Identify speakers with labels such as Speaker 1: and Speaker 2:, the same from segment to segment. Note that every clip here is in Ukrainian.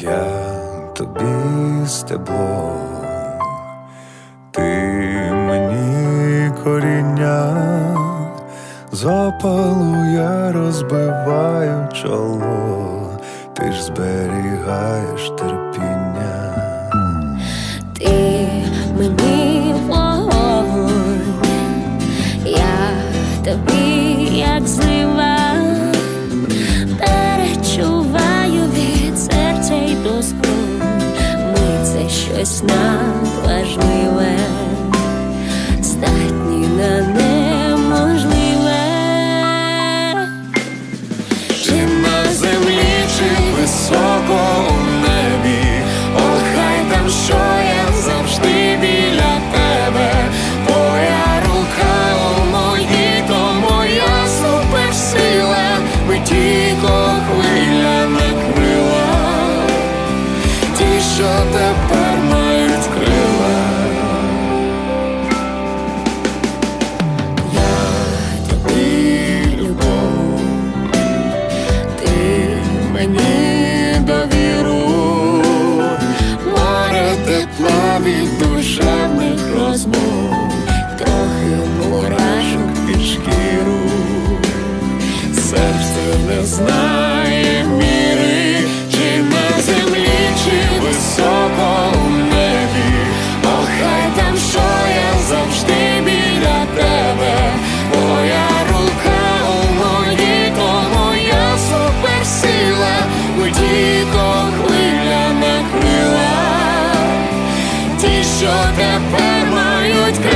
Speaker 1: Я тобі стебло, ти мені коріння, з опалу я розбиваю чоло, ти ж зберігаєш терпіння.
Speaker 2: Ти мені вогонь, я тобі як злива, це
Speaker 1: що тепер мають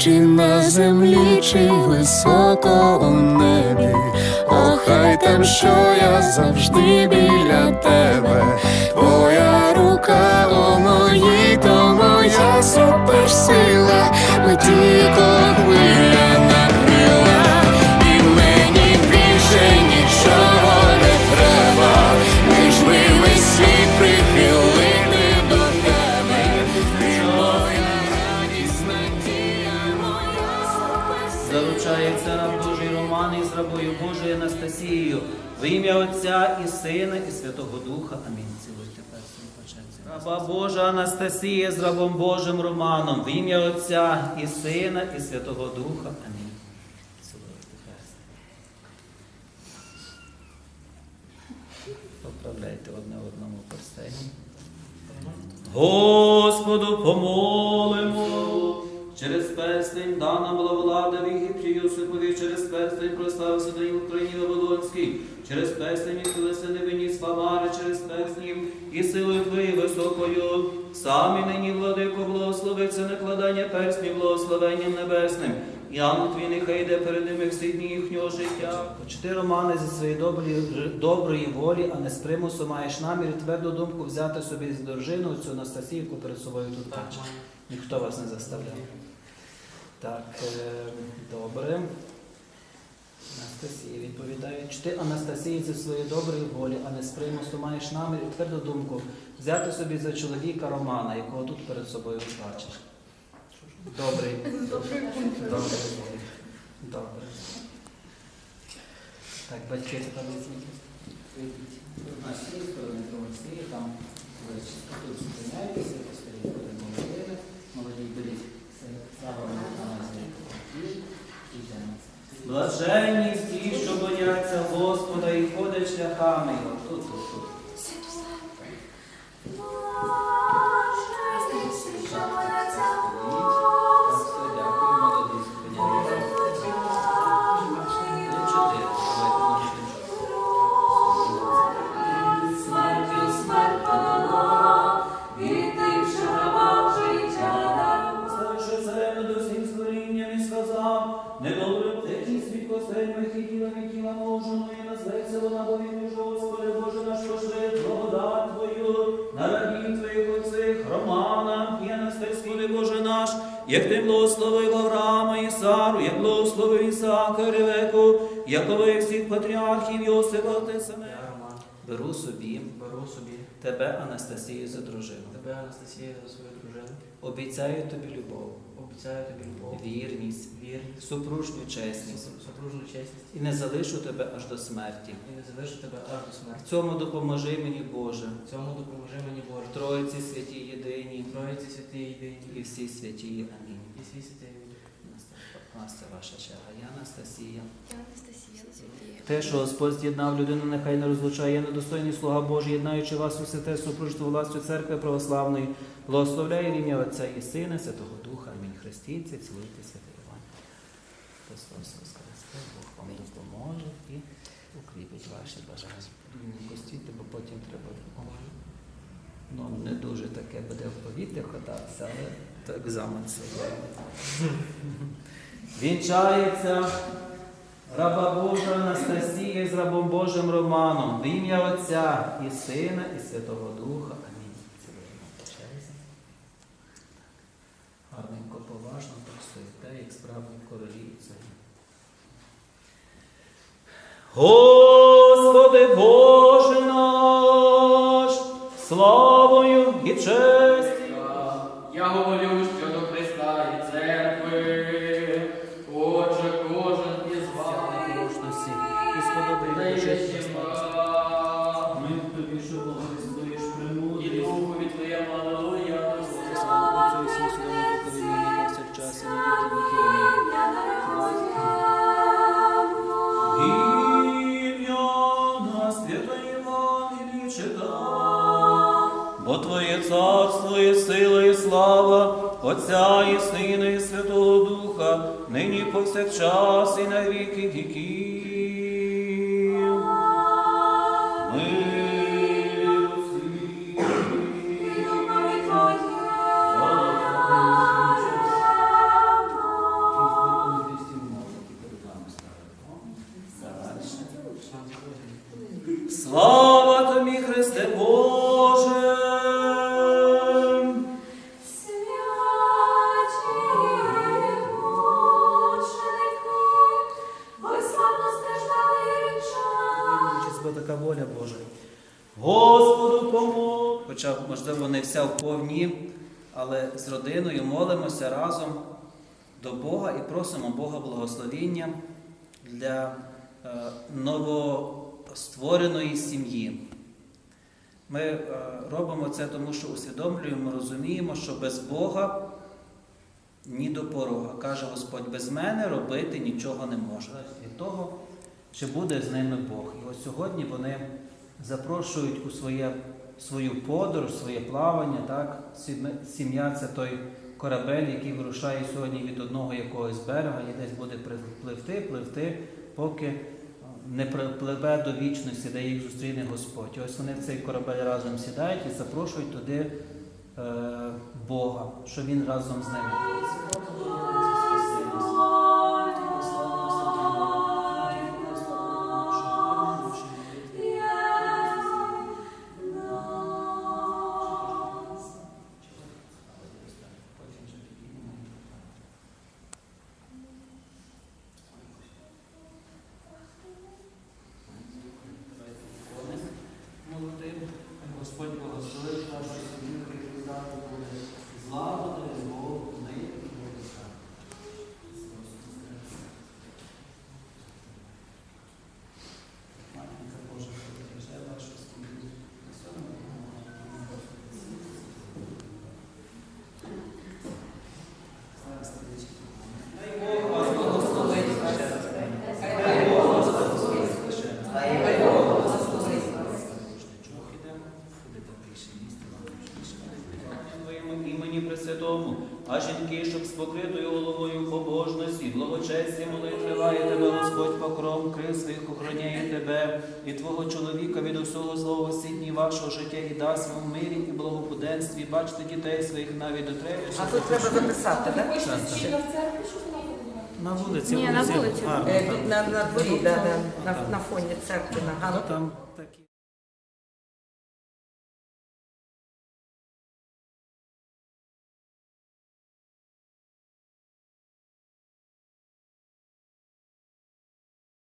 Speaker 1: чи на землі, чи високо у небі, О, хай там що я завжди біля тебе, твоя рука у моїй, то моя суперсила, ми тільки хвиля
Speaker 3: Сина, і Святого Духа. Амінь. Цілуйте персні початці. Раба Божа Анастасія з рабом Божим Романом. В ім'я Отця і Сина, і Святого Духа. Амінь. Цілуйте персні. Поправляйте одне одному перстені. Господу помолимо. Через перстень дана була влада в Єгипті Йосипові, через перстень прославився до Україні Вавилонський, через перстень і не виніс Фамари, через перстень і силою твоєю високою. Самі нині, владико, благословиться накладання перстнів благословенням небесним. І ангел твій нехай йде перед ними всі дні їхнього життя. Почти романи зі своєї доброї, доброї волі, а не з примусу маєш намір і тверду думку взяти собі з дружину цю Анастасійку перед собою тут бачиш. Ніхто вас не заставляв. Так, е, добре. Анастасія відповідає, чи ти Анастасія зі своєї доброї волі, а не з примусу маєш намір і тверду думку взяти собі за чоловіка Романа, якого тут перед собою бачиш. Добрий. Добрий. Добре. Так, батьки це там. Тут на цій сторони проводці, там ви тут Господи, Боже наш пошли, благодать Твою, на рабів Твоїх отців, Романа, і Анастасії, Боже наш, як Ти благословив Авраама і Сару, як благословив Ісака, Ревеку, якових всіх патріархів, Йосипа та саме. Беру собі,
Speaker 4: беру собі
Speaker 3: тебе, Анастасію, за дружину.
Speaker 4: Тебе, Анастасію, за свою дружину.
Speaker 3: Обіцяю тобі любов.
Speaker 4: Обіцяю тобі любов,
Speaker 3: вірність,
Speaker 4: вірність,
Speaker 3: супружню чесність.
Speaker 4: су- супружну чесність
Speaker 3: І не залишу тебе аж до смерті.
Speaker 4: і не залишу тебе аж до смерті.
Speaker 3: В цьому допоможи мені, Боже,
Speaker 4: В цьому допоможи мені Боже.
Speaker 3: Троїці святій єдині
Speaker 4: Троїці святі єдині
Speaker 3: і всі святі. Амінь.
Speaker 4: і всі святі.
Speaker 3: Настя ваша черга. Я Анастасія.
Speaker 1: Анастасія Софія.
Speaker 3: Те, що Господь з'єднав людину, нехай не розлучає. Я недостойний слуга Божий, єднаючи вас у святе супружество властю церкви православної, благословляє в ім'я Отця і Сина, Святого Духа. Амінь. Хрестіться, цілуйте святий Іван. Христос Воскрес. Бог вам допоможе і укріпить ваші бажання. Не Постійте, бо потім треба допомогти. Ну, не дуже таке буде в повітря ходатися, але то екзамен сьогодні. Вінчається раба Божа Анастасія з рабом Божим Романом в ім'я Отця і Сина, і Святого Духа. Амінь. Гарненько, поважно так стоїте, як справді королі і царі. Господи Боже наш, славою і честю.
Speaker 4: Я говорю щодо Христа і церкви. Отже, кожен із вас
Speaker 3: і сподобай Отця і Сина, і Святого Духа, нині повсякчас, і на віки. Можливо, не вся в повні, але з родиною молимося разом до Бога і просимо Бога благословіння для е, новоствореної сім'ї. Ми е, робимо це тому, що усвідомлюємо, розуміємо, що без Бога ні до порога. Каже Господь, без мене робити нічого не можна. Від того, чи буде з ними Бог. І ось сьогодні вони запрошують у своє, свою подорож, своє плавання. Так? Сім'я це той корабель, який вирушає сьогодні від одного якогось берега і десь буде пливти, пливти, поки не припливе до вічності, де їх зустріне Господь. Ось вони в цей корабель разом сідають і запрошують туди е, Бога, що Він разом з ними. Пресвятому, а жінки, щоб з покритою головою побожності, благочесті молитви лає тебе, Господь покров, крил своїх охороняє тебе і твого чоловіка від усього злого всі дні вашого життя і дасть вам мирі і благопуденстві, бачити дітей своїх навіть до
Speaker 5: А тут треба записати, так?
Speaker 3: На вулиці,
Speaker 2: Ні, на вулиці.
Speaker 3: Гарно,
Speaker 5: Е. На, на дворі, да, да, на, на фоні церкви, на ганку.